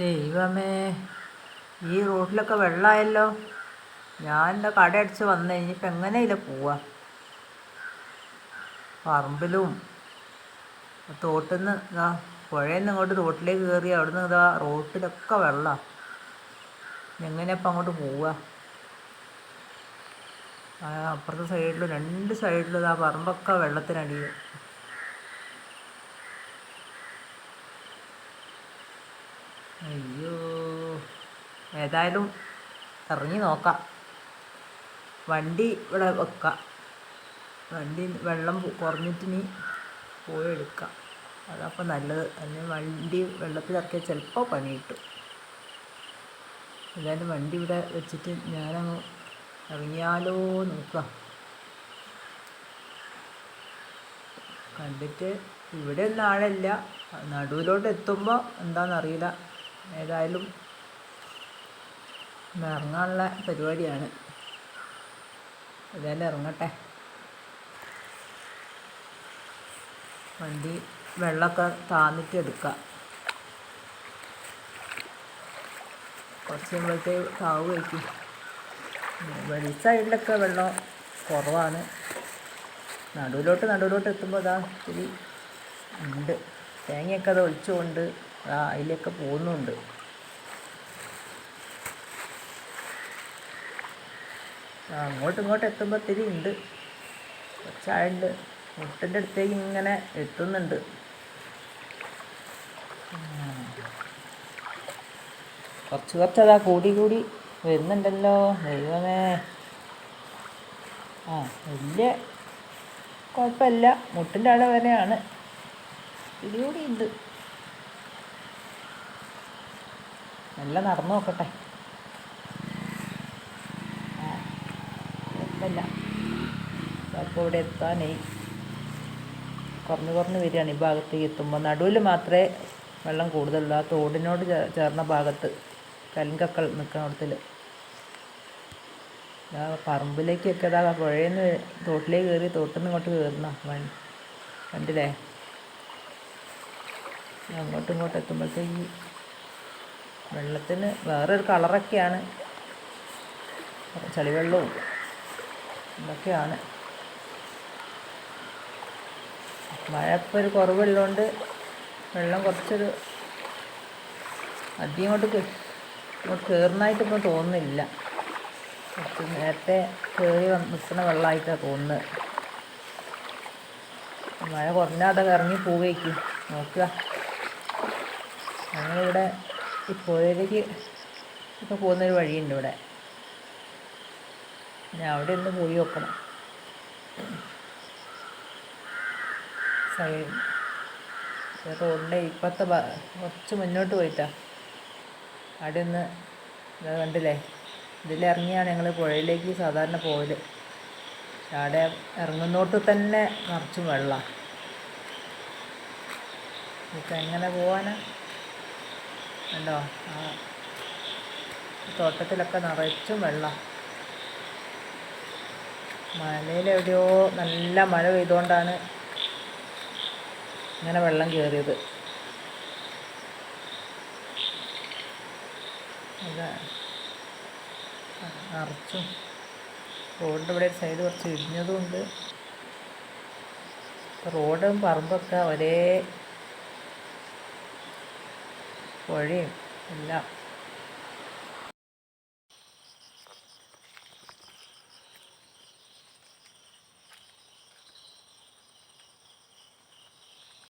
ദൈവമേ ഈ റോഡിലൊക്കെ വെള്ളമായല്ലോ ഞാൻ എന്റെ കട അടിച്ച് വന്നു ഇനിയിപ്പോൾ എങ്ങനെയില്ല പോവാ? പറമ്പിലും തോട്ടിൽ നിന്ന് ഇതാ പുഴയിൽ നിന്ന് ഇങ്ങോട്ട് തോട്ടിലേക്ക് കയറി അവിടെ നിന്ന് ഇതാ റോട്ടിലൊക്കെ വെള്ളമാണ് എങ്ങനെയപ്പം അങ്ങോട്ട് പോവുക അപ്പുറത്തെ സൈഡിലും രണ്ട് സൈഡിലും ഇതാ പറമ്പൊക്കെ വെള്ളത്തിനടിയിൽ. അയ്യോ. ഏതായാലും ഇറങ്ങി നോക്കാം. വണ്ടി ഇവിടെ വെക്കാം. വണ്ടി വെള്ളം കുറഞ്ഞിട്ട് ഇനി പോയി എടുക്കാം. അതപ്പോൾ നല്ലത്. അല്ലെങ്കിൽ വണ്ടി വെള്ളത്തിലിറക്കിയാൽ ചിലപ്പോൾ പണി കിട്ടും. ഏതായാലും വണ്ടി ഇവിടെ വെച്ചിട്ട് ഞാനങ്ങ് ഇറങ്ങിയാലോ നോക്കാം. കണ്ടിട്ട് ഇവിടെ ഒന്നും ആളില്ല. നടുവിലോട്ട് എത്തുമ്പോൾ എന്താണെന്നറിയില്ല ഏതായാലും ഒന്ന് ഇറങ്ങാനുള്ള പരിപാടിയാണ്. ഏതായാലും ഇറങ്ങട്ടെ. വണ്ടി വെള്ളമൊക്കെ താന്നിട്ട് എടുക്കാം. കുറച്ച് കഴിയുമ്പോഴത്തെ കാവ് കഴിക്കും. വെളി സൈഡിലൊക്കെ വെള്ളം കുറവാണ്. നടുവിലോട്ട് നടുവിലോട്ട് എത്തുമ്പോൾ അതാ ഇത്തിരി ഉണ്ട്. തേങ്ങയൊക്കെ അത് ഒഴിച്ചുകൊണ്ട് അതിലൊക്കെ പോകുന്നുണ്ട്. ആ അങ്ങോട്ടും ഇങ്ങോട്ടും എത്തുമ്പോൾ ഉണ്ട്. കുറച്ചായുണ്ട് മുട്ടിന്റെ അടുത്തേക്ക് ഇങ്ങനെ എത്തുന്നുണ്ട്. കുറച്ച് കുറച്ച് അതാ കൂടി കൂടി വരുന്നുണ്ടല്ലോ. ദൈവമേ. ആ വലിയ കുഴപ്പമില്ല. മുട്ടിന്റെ അവിടെ വരെയാണ് ഇടികൂടി ഉണ്ട്. നല്ല നടന്നു നോക്കട്ടെ. അപ്പോൾ ഇവിടെ എത്താനായി കുറഞ്ഞ് കുറഞ്ഞ് വരികയാണ് ഈ ഭാഗത്തേക്ക് എത്തുമ്പോൾ നടുവിൽ മാത്രമേ വെള്ളം കൂടുതലുള്ളൂ. ആ തോടിനോട് ചേർന്ന ഭാഗത്ത് കലിങ്കക്കൾ നിൽക്കുന്നിടത്തിൽ പറമ്പിലേക്കൊക്കെ അതാ പുഴയിൽ നിന്ന് തോട്ടിലേക്ക് കയറി തോട്ടിൽ നിന്ന് ഇങ്ങോട്ട് കയറുന്ന വണ്ടി കണ്ടില്ലേ അങ്ങോട്ടും ഇങ്ങോട്ടും എത്തുമ്പോഴത്തേക്ക് വെള്ളത്തിന് വേറൊരു കളറൊക്കെയാണ്. ചളിവെള്ളവും ഇതൊക്കെയാണ്. മഴ ഇപ്പോൾ ഒരു കുറവുള്ളതുകൊണ്ട് വെള്ളം കുറച്ചൊരു അധികം ഇങ്ങോട്ട് ഇങ്ങോട്ട് കയറുന്നതായിട്ടിപ്പോൾ തോന്നുന്നില്ല. കുറച്ച് നേരത്തെ കയറി വന്ന് നിൽക്കുന്ന വെള്ളമായിട്ടാണ് തോന്നുന്നത്. മഴ കുറഞ്ഞാൽ അതൊക്കെ ഇറങ്ങി പോവേക്കും. നോക്കുക. ഞങ്ങളിവിടെ ഈ പുഴയിലേക്ക് ഇപ്പോൾ പോകുന്നൊരു വഴിയുണ്ട് ഇവിടെ. ഞാൻ അവിടെ ഒന്ന് പോയി നോക്കണം. സൈഡ് റോഡിന്റെ ഇപ്പോഴത്തെ കുറച്ച് മുന്നോട്ട് പോയിട്ടാ. അവിടെ ഒന്ന് ഇതാ കണ്ടില്ലേ? ഇതിലിറങ്ങിയാണ് ഞങ്ങൾ പുഴയിലേക്ക് സാധാരണ പോയത് അവിടെ ഇറങ്ങുന്നോട്ട് തന്നെ നിറച്ചും വെള്ളമാണ് ഇപ്പം എങ്ങനെ പോവാനാ? കണ്ടോ ആ. തോട്ടത്തിലൊക്കെ നിറച്ചും വെള്ളം. മലയിലെവിടെയോ നല്ല മഴ പെയ്തുകൊണ്ടാണ് ഇങ്ങനെ വെള്ളം കയറിയത്. നിറച്ചും. റോഡിന്റെ ഇവിടെ സൈഡ് കുറച്ച് ഇടിഞ്ഞതുകൊണ്ട് റോഡും പറമ്പൊക്കെ ഒരേ പുഴയും എല്ലാം.